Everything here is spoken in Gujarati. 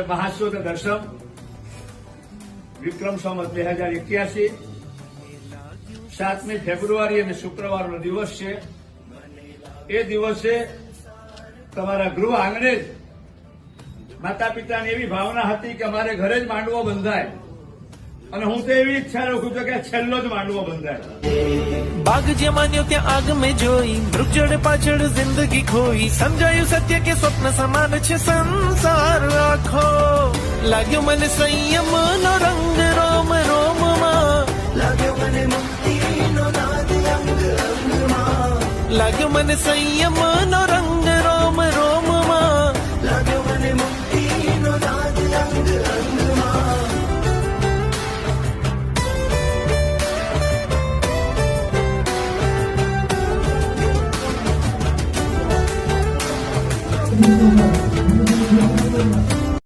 મહાસુદ દશમ વિક્રમ સંવત બે હજાર એક્યાસી સાતમી ફેબ્રુઆરી અને શુક્રવારનો દિવસ છે એ દિવસે તમારા ગૃહ આંગણે જ માતા પિતાની એવી ભાવના હતી કે અમારે ઘરે જ માંડવો બંધાય અને હું તો એવી ઈચ્છા રાખું છું કે છેલ્લો જ મારું આ બંધાય બગજે માનવ ત્યાં આગમે જોઈ ધૃકડ પાછડ જિંદગી ખોઈ સમજાય સત્ય કે સ્વપ્ન સમાન છે સંસાર આખો લાગ્યું મને સંયમનો રંગ રોમ રોમમાં લાગ્યું મને મુક્તિનો નાદ આંગળમાં લાગ્યું મને સંયમનો રંગ Thank